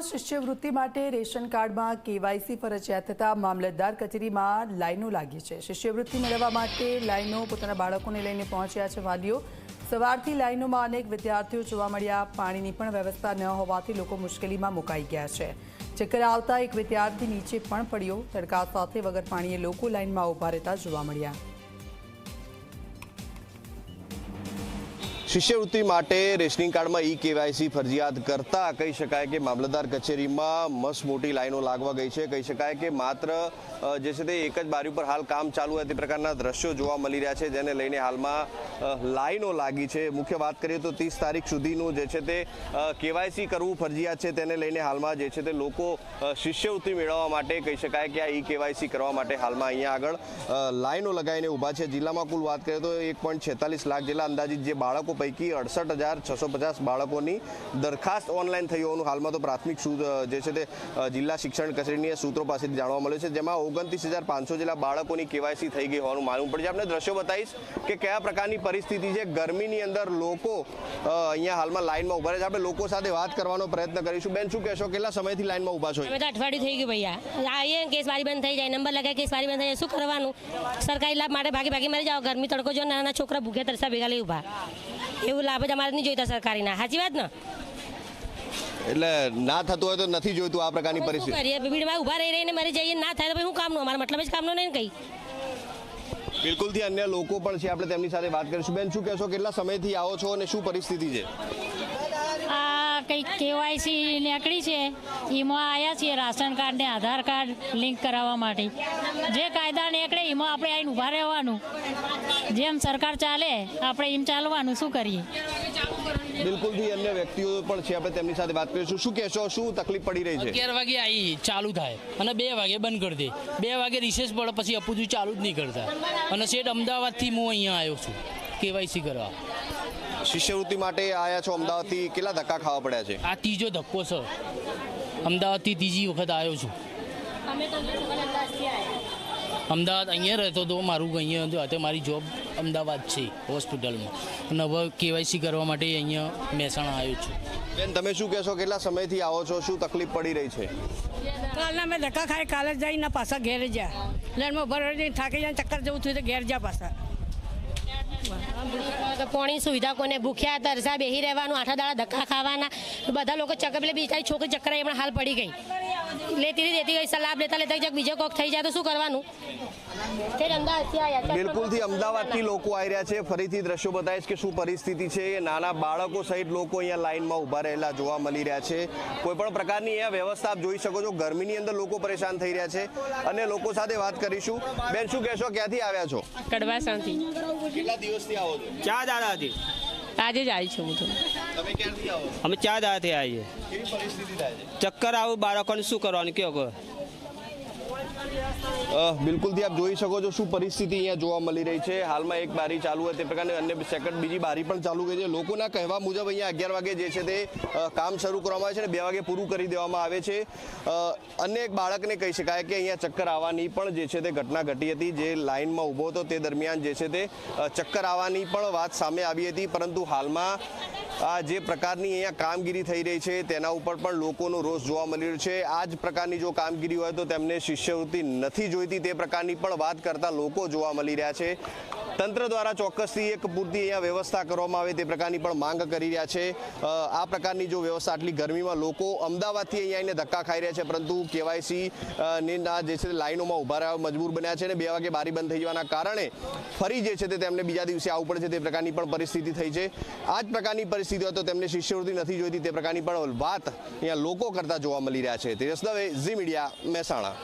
શિષ્યવૃત્તિ માટે રેશન કાર્ડમાં કેવાયસી ફરજિયાત થતા મામલતદાર કચેરીમાં લાઈનો લાગી છે. શિષ્યવૃત્તિ મેળવવા માટે લાઈનો પોતાના બાળકોને લઈને પહોંચ્યા છે વાલીઓ. સવારથી લાઈનોમાં અનેક વિદ્યાર્થીઓ જોવા મળ્યા. પાણીની પણ વ્યવસ્થા ન હોવાથી લોકો મુશ્કેલીમાં મુકાઈ ગયા છે. ચક્કર આવતા એક વિદ્યાર્થી નીચે પણ પડ્યો. તડકા સાથે વગર પાણીએ લોકો લાઈનમાં ઊભા રહેતા જોવા મળ્યા. શિષ્યવૃત્તિ માટે રેશનિંગ કાર્ડમાં ઈ કેવાયસી ફરજિયાત કરતા કહી શકાય કે મામલતદાર કચેરીમાં મસ્ત મોટી લાઈનો લાગવા ગઈ છે. કહી શકાય કે માત્ર જે છે તે એક જ બારી ઉપર હાલ કામ ચાલુ હોય તે પ્રકારના દ્રશ્યો જોવા મળી રહ્યા છે, જેને લઈને હાલમાં લાઈનો લાગી છે. મુખ્ય વાત કરીએ તો ત્રીસ તારીખ સુધીનું જે છે તે કેવાયસી કરવું ફરજિયાત છે, તેને લઈને હાલમાં જે છે તે લોકો શિષ્યવૃત્તિ મેળવવા માટે કહી શકાય કે આ ઈ કેવાયસી કરવા માટે હાલમાં અહીંયા આગળ લાઈનો લગાવીને ઊભા છે. જિલ્લામાં કુલ વાત કરીએ તો એક લાખ જેટલા અંદાજિત જે બાળકો પૈકી અડસઠ હજાર છસો પચાસ બાળકોની દરખાસ્ત ઓનલાઈન થઈ હોવાનું હાલમાં તો પ્રાથમિક જે છે તે જિલ્લા શિક્ષણ કચેરીની સૂત્રો પાસેથી જાણવા મળ્યું છે, જેમાં ઓગણત્રીસ હજાર પાંચસો જેટલા બાળકોની કેવાયસી થઈ ગઈ હોવાનું માલુમ પડશે આપણે દ્રશ્યો બતાવીશ કે કયા પ્રકારની પરિસ્થિતિ છે. ગરમીની અંદર લોકો અહીંયા હાલમાં લાઇનમાં ઊભા રહે છે. આપણે લોકો સાથે વાત કરવાનો પ્રયત્ન કરીશું. બેન, શું કહેશો? કેટલા સમયથી લાઇનમાં ઊભા છો અઠવાડિયું થઈ ગયું ભૈયા. આવીએ કેસ મારી બંધ થઈ જાય, નંબર લગાય કેસ મારી બંધ થઈ જાય, શું કરવાનું? સરકારી લાભ માટે ભાગી ભાગી મરી જાઓ. ગરમી તડકો જો નાના છોકરા ભૂખ્યા તરસા ભેગા લઈ ઊભા. એવું લાભ જ અમારે નહીં જોઈતા સરકારીના. સાચી વાત ને? એટલે ના થતું હોય તો નથી જોઈતું આ પ્રકારની પરિસ્થિતિ. કરીએ? ભીડમાં ઊભા રહી રહીને મરી જઈએ ના થાય તો ભાઈ શું કામનું? અમારા મતલબ જ કામનું નહીં ને કંઈ. બિલકુલથી અન્ય લોકો પણ છે આપણે તેમની સાથે વાત કરીશું. બેન શું કહેશો? કેટલા સમયથી આવો છો અને શું પરિસ્થિતિ છે? કંઈક કેવાયસી નીકળી છે એમાં આવ્યા છીએ રાશન કાર્ડ ને આધાર કાર્ડ લિંક કરાવવા માટે. જે કાયદા નીકળે એમાં આપણે આવીને ઊભા રહેવાનું. જેમ સરકાર ચાલે આપણે એમ ચાલવાનું. શું કરીએ? બિલકુલથી અન્ય વ્યક્તિઓ પણ છે આપણે તેમની સાથે વાત કરીશું. શું કહેશો? શું તકલીફ પડી રહી છે? અગિયાર વાગે આવી ચાલુ થાય. અને બે વાગે બંધ કરી દે. બે વાગે રિસેસ પડે પછી અપુજુ ચાલુ જ નહીં કરતા. અને શેઠ અમદાવાદથી હું અહીંયા આવ્યો છું. કેવાયસી કરવા. શિષ્યવૃત્તિ માટે આયા છો અમદાવાદથી. કેટલા ધક્કા ખાવા પડ્યા છે? આ ત્રીજો ધક્કો છે. અમદાવાદથી ત્રીજી વખત આવ્યો છું. અમદાવાદ અહીંયા રહેતો હતો મારું અહીંયા હતું. અત્યારે મારી જોબ અમદાવાદ છે હોસ્પિટલમાં. અને હવે કેવાયસી કરવા માટે અહીંયા મહેસાણા આવ્યો છું. બેન તમે શું કહેશો? કેટલા સમયથી આવો છો? શું તકલીફ પડી રહી છે? કાલના મેં ધક્કા ખાઈ કાલે જ જઈને પાછા ઘેર જ્યાં લાઈનમાં ઊભા રહી થાકી જાય ચક્કર જવું થયું તો ઘેર જ્યાં પાછા. પોણી સુવિધા કોને ભૂખ્યા, તરસા, બેહી રહેવાનું, આઠા દાડા ધક્કા ખાવાના બધા લોકો ચક્કર પેલે બિચારી છોકરી ચક્કર એમણે હાલ પડી ગઈ. લેતી દેતી ગઈ સલાહ લેતા લેતા જગ બીજો કોક થઈ જાય તો શું કરવાનું? બિલકુલથી અમદાવાદથી લોકો આવી રહ્યા છે. ફરીથી દ્રશ્યો બતાવીશ કે શું પરિસ્થિતિ છે. નાના બાળકો સહિત લોકો અહીંયા લાઇનમાં ઊભા રહેલા જોવા મળી રહ્યા છે. કોઈ પણ પ્રકારની અહીંયા વ્યવસ્થા આપ જોઈ શકો છો. ગરમીની અંદર લોકો પરેશાન થઈ રહ્યા છે. અને લોકો સાથે વાત કરીશું. બેન શું કહેશો? ક્યાંથી આવ્યા છો? કડવાસાથી. કેટલા દિવસથી આવો છો? ક્યાં દાદાથી આજે જ આવી છું હું તો. તમે ક્યાંથી આવો? અમે ચાર દાદાથી આવીએ. ચક્કર આવું બાળકોને શું કરવાનું કયો બિલકુલથી આપ જોઈ શકો છો શું પરિસ્થિતિ અહીંયા જોવા મળી રહી છે. હાલમાં એક બારી ચાલુ હોય તે પ્રકારની અન્ય સેકન્ડ બીજી બારી પણ ચાલુ ગઈ છે. લોકોના કહેવા મુજબ અહીંયા અગિયાર વાગે જે છે તે કામ શરૂ કરવામાં આવે છે અને બે વાગે પૂરું કરી દેવામાં આવે છે. અન્ય એક બાળકને કહી શકાય કે અહીંયા ચક્કર આવવાની પણ જે છે તે ઘટના ઘટી હતી. જે લાઇનમાં ઊભો હતો તે દરમિયાન જે છે તે ચક્કર આવવાની પણ વાત સામે આવી હતી. પરંતુ હાલમાં જે પ્રકારની અહીંયા કામગીરી થઈ રહી છે, તેના ઉપર પણ લોકોનો રોષ જોવા મળી રહ્યો છે. આ જ પ્રકારની જો કામગીરી હોય તો તેમને શિષ્યવૃત્તિ નથી જોઈતી, તે પ્રકારની પણ વાત કરતા લોકો જોવા મળી રહ્યા છે. તંત્ર દ્વારા ચોક્કસથી એક પૂરતી અહીંયા વ્યવસ્થા કરવામાં આવે તે પ્રકારની પણ માંગ કરી રહ્યા છે. આ પ્રકારની જો વ્યવસ્થા આટલી ગરમીમાં લોકો અમદાવાદથી અહીંયા આવીને ધક્કા ખાઈ રહ્યા છે, પરંતુ કેવાયસી ની જે છે લાઇનોમાં ઊભા રહેવા મજબૂર બન્યા છે અને બે વાગે બારી બંધ થઈ જવાના કારણે ફરી જે છે તે તેમને બીજા દિવસે આવવું પડે છે તે પ્રકારની પણ પરિસ્થિતિ થઈ છે. આ જ પ્રકારની પરિસ્થિતિ હોય તો તેમને શિષ્યવૃત્તિ નથી જોઈતી, તે પ્રકારની પણ વાત અહીંયા લોકો કરતા જોવા મળી રહ્યા છે. Tejas Dave, Zee media, Mehsana.